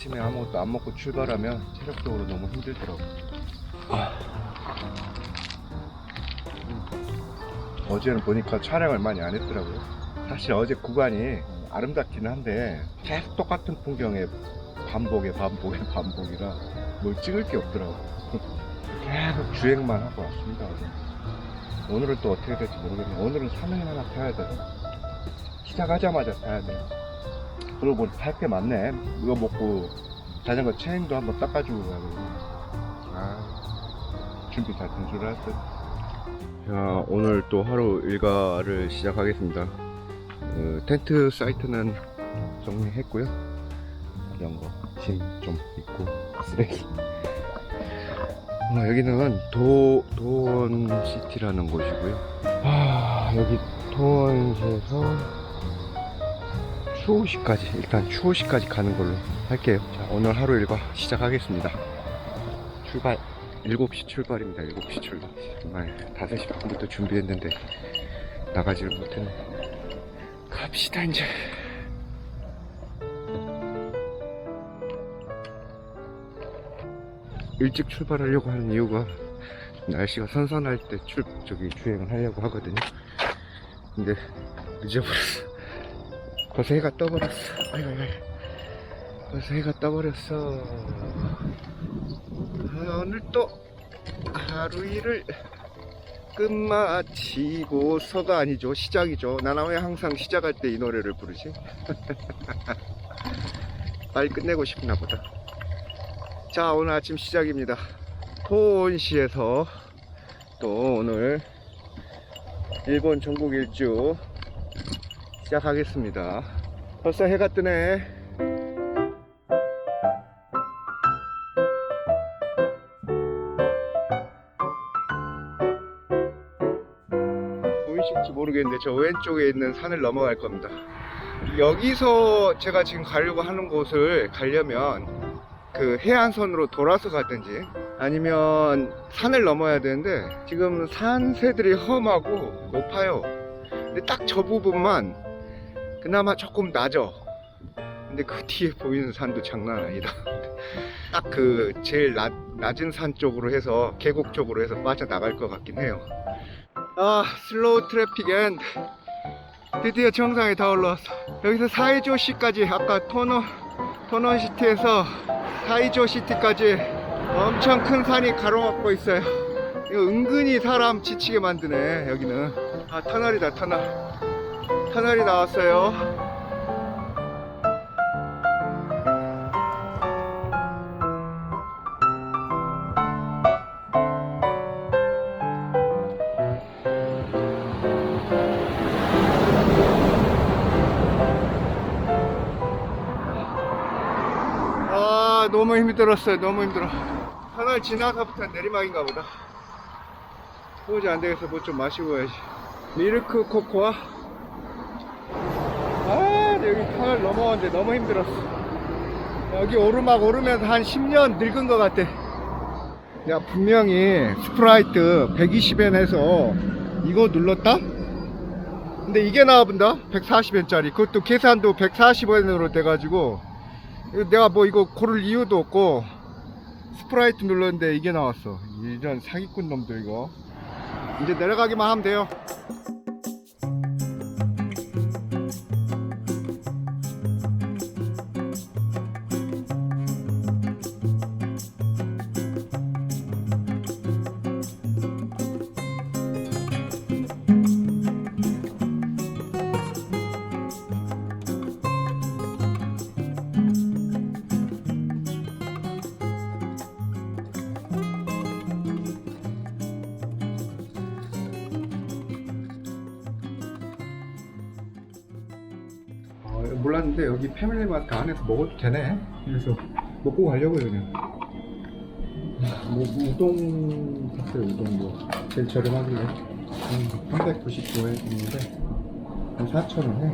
아침에 아무것도 안 먹고 출발하면 체력적으로 너무 힘들더라고. 아. 음. 어제는 보니까 촬영을 많이 안 했더라고요. 사실 어제 구간이 아름답기는 한데 계속 똑같은 풍경에 반복에 반복에 반복이라 뭘 찍을 게 없더라고. 계속 주행만 하고 왔습니다. 오늘은 또 어떻게 될지 모르겠네. 오늘은 산을 하나 타야 돼. 시작하자마자 타야 돼. 그러고 보니 탈게 많네. 이거 먹고 자전거 체인도 한번 닦아주고 가고. 아, 준비 다 된 줄 알았어. 자, 오늘 또 하루 일과를 시작하겠습니다. 어, 텐트 사이트는 정리했고요. 자전거 짐 좀 있고 쓰레기. 어, 여기는 도, 도원 시티라는 곳이고요. 아, 여기 도원시에서 추호시까지 일단 추호시까지 가는 걸로 할게요 자 오늘 하루 일과 시작하겠습니다 출발 7시 출발입니다 7시 출발 정말 5시 반부터 준비했는데 나가지를 못했네 갑시다 이제 일찍 출발하려고 하는 이유가 날씨가 선선할 때 출, 저기 주행을 하려고 하거든요 근데 늦어버렸어 벌써 해가 떠버렸어. 아이고, 아이고. 벌써 해가 떠버렸어. 아, 오늘 또 하루 일을 끝마치고서가 아니죠. 시작이죠. 나는 왜 항상 시작할 때 이 노래를 부르지? 빨리 끝내고 싶나 보다. 자, 오늘 아침 시작입니다. 포온시에서 또 오늘 일본 전국 일주 시작하겠습니다. 벌써 해가 뜨네. 모르겠는데 저 왼쪽에 있는 산을 넘어갈 겁니다. 여기서 제가 지금 가려고 하는 곳을 가려면 그 해안선으로 돌아서 가든지 아니면 산을 넘어야 되는데 지금 산새들이 험하고 높아요. 근데 딱 저 부분만 그나마 조금 낮아. 근데 그 뒤에 보이는 산도 장난 아니다. 딱 그 제일 낮, 낮은 산 쪽으로 해서 계곡 쪽으로 해서 빠져나갈 것 같긴 해요. 아 슬로우 트래픽 앤 드디어 정상에 다 올라왔어. 여기서 사이조 시까지 아까 토너 토너 시티에서 사이조 시티까지 엄청 큰 산이 가로막고 있어요. 이거 은근히 사람 지치게 만드네 여기는. 아 터널이다 터널. 터널이 나왔어요. 너무 힘들었어요. 너무 힘들어. 터널 지나서부터 내리막인가 보다. 도저히 안 되겠어. 뭐 좀 마시고 가야지. 미르크 코코아? 아 여기 터널 넘어오는데 너무 힘들었어. 여기 오르막 오르면서 한 10년 늙은 것 같아. 야 분명히 스프라이트 120엔 해서 이거 눌렀다? 근데 이게 나와본다? 140엔짜리. 그것도 계산도 140엔으로 돼가지고 내가 뭐 이거 고를 이유도 없고 스프라이트 눌렀는데 이게 나왔어. 이런 사기꾼 놈들 이거. 이제 내려가기만 하면 돼요 어, 몰랐는데 여기 패밀리 마트 안에서 먹어도 되네. 그래서 먹고 가려고요 그냥. 뭐 우동 샀어요 우동 뭐 제일 저렴하길래 음, 399엔인데 한 4,000원 해.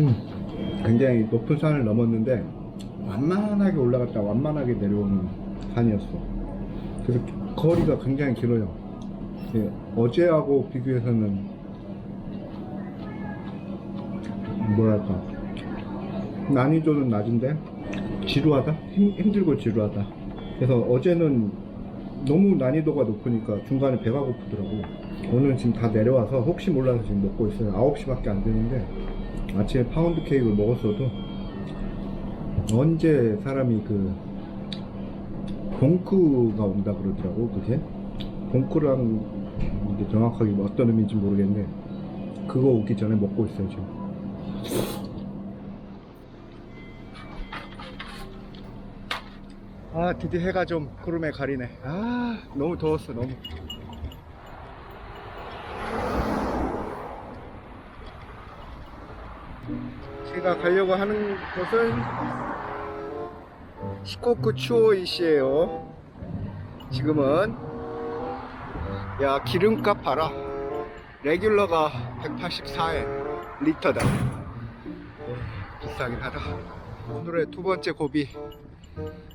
음, 굉장히 높은 산을 넘었는데 완만하게 올라갔다 완만하게 내려오는 산이었어. 그래서 거리가 굉장히 길어요. 예, 어제하고 비교해서는 뭐랄까 난이도는 낮은데 지루하다? 힘, 힘들고 지루하다. 그래서 어제는 너무 난이도가 높으니까 중간에 배가 고프더라고. 오늘 지금 다 내려와서 혹시 몰라서 지금 먹고 있어요. 9시밖에 안 되는데 아침에 파운드 케이크를 먹었어도 언제 사람이 그 봉크가 온다 그러더라고 그게 봉크랑 정확하게 뭐 어떤 의미인지 모르겠는데 그거 오기 전에 먹고 있어요 지금 아 드디어 해가 좀 구름에 가리네. 아 너무 더웠어 너무. 제가 가려고 하는 곳은 시코쿠 추오이시에요. 지금은 야 기름값 봐라. 레귤러가 184엔 리터다 비싸긴 하다. 오늘의 두 번째 고비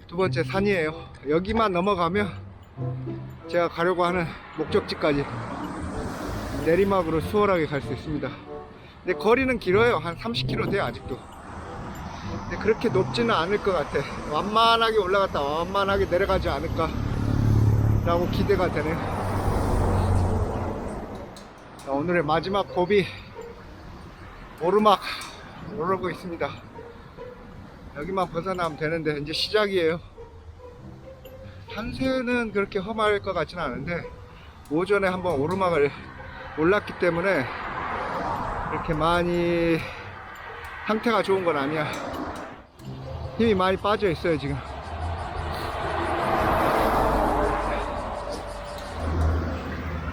두 번째 산이에요. 여기만 넘어가면 제가 가려고 하는 목적지까지 내리막으로 수월하게 갈 수 있습니다. 근데 거리는 길어요. 한 30km 돼요 아직도. 근데 그렇게 높지는 않을 것 같아. 완만하게 올라갔다 완만하게 내려가지 않을까 라고 기대가 되네요. 자, 오늘의 마지막 고비 오르막 오르고 있습니다. 여기만 벗어나면 되는데 이제 시작이에요. 산세는 그렇게 험할 것 같지는 않은데 오전에 한번 오르막을 올랐기 때문에 그렇게 많이 상태가 좋은 건 아니야. 힘이 많이 빠져 있어요 지금.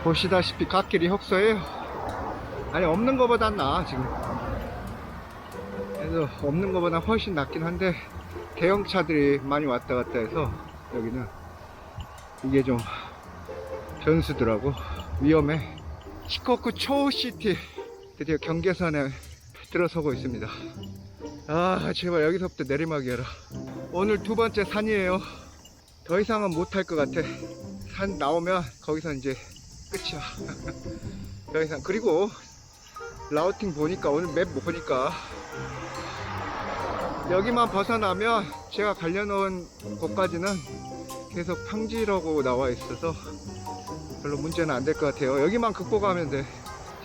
보시다시피 갓길이 협소해요. 아니 없는 것보단 나아 지금 그래서 없는 것보다 훨씬 낫긴 한데 대형차들이 많이 왔다 갔다 해서 여기는 이게 좀 변수더라고. 위험해. 시코쿠 초시티 드디어 경계선에 들어서고 있습니다. 아 제발 여기서부터 내리막이어라. 오늘 두 번째 산이에요. 더 이상은 못할 것 같아. 산 나오면 거기서 이제 끝이야. 더 이상. 그리고 라우팅 보니까 오늘 맵 보니까. 여기만 벗어나면 제가 갈려놓은 곳까지는 계속 평지라고 나와 있어서 별로 문제는 안 될 것 같아요. 여기만 극복하면 돼.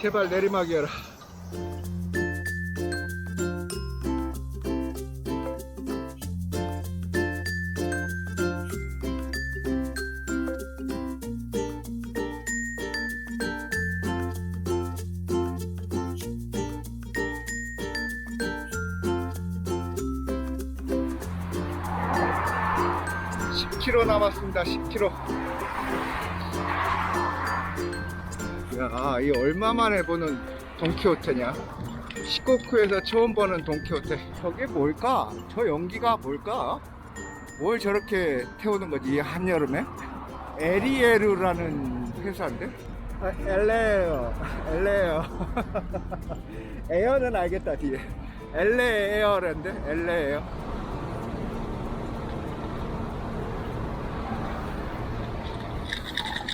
제발 내리막이어라 십 k m 남았습니다. 10km. 야, 이 얼마 만에 보는 돈키호테냐? 시코쿠에서 처음 보는 돈키호테. 저게 뭘까? 저 연기가 뭘까? 뭘 저렇게 태우는 거지, 이 한여름에? 에리에르라는 회사인데? 아, 엘레어, 엘레어. 에어는 알겠다, 뒤에. 엘레 에어랜데? 엘레 에어.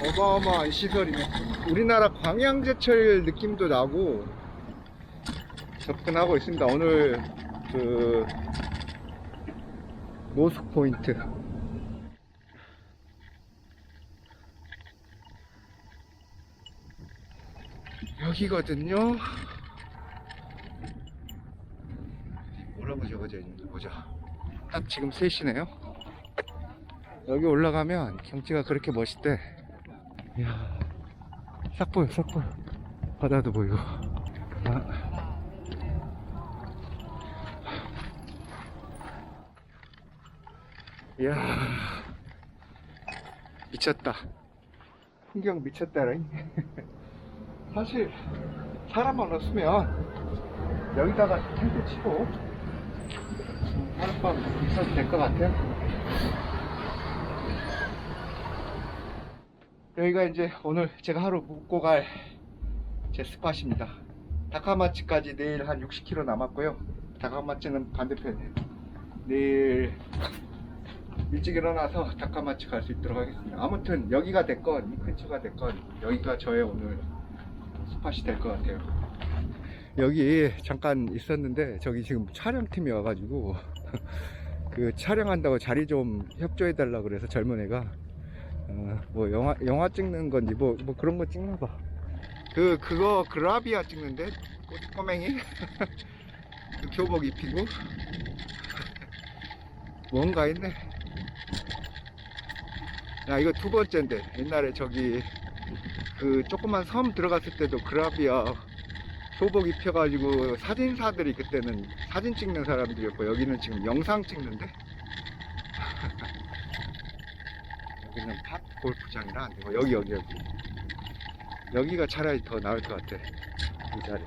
어마어마한 시설이네. 우리나라 광양제철 느낌도 나고 접근하고 있습니다. 오늘 그 노숙 포인트. 여기거든요. 뭐라고 적어져 보자. 딱 지금 3시네요. 여기 올라가면 경치가 그렇게 멋있대. 이야, 싹 보여, 싹 보여. 바다도 보이고. 아. 이야, 미쳤다. 풍경 미쳤다라잉. 사실, 사람만 없으면, 여기다가 텐트 치고, 하룻밤 있어도 될 것 같아요. 여기가 이제 오늘 제가 하루 묵고 갈 제 스팟입니다. 다카마치까지 내일 한 60km 남았고요. 다카마치는 반대편이에요. 내일 일찍 일어나서 다카마치 갈 수 있도록 하겠습니다. 아무튼 여기가 됐건 이 근처가 됐건 여기가 저의 오늘 스팟이 될 것 같아요. 여기 잠깐 있었는데 저기 지금 촬영팀이 와가지고 그 촬영한다고 자리 좀 협조해 달라 그래서 젊은 애가 어, 뭐 영화 영화 찍는 건지 뭐 뭐 그런 거 찍나 봐. 그 그거 그라비아 찍는데? 꼬- 꼬맹이? 그 교복 입히고? 뭔가 있네. 야 이거 두 번째인데. 옛날에 저기 그 조그만 섬 들어갔을 때도 그라비아 소복 입혀가지고 사진사들이 그때는 사진 찍는 사람들이었고 여기는 지금 영상 찍는데 여기는 팝 골프장이라 안 되고 여기 여기 여기. 여기가 차라리 더 나을 것 같아. 이 자리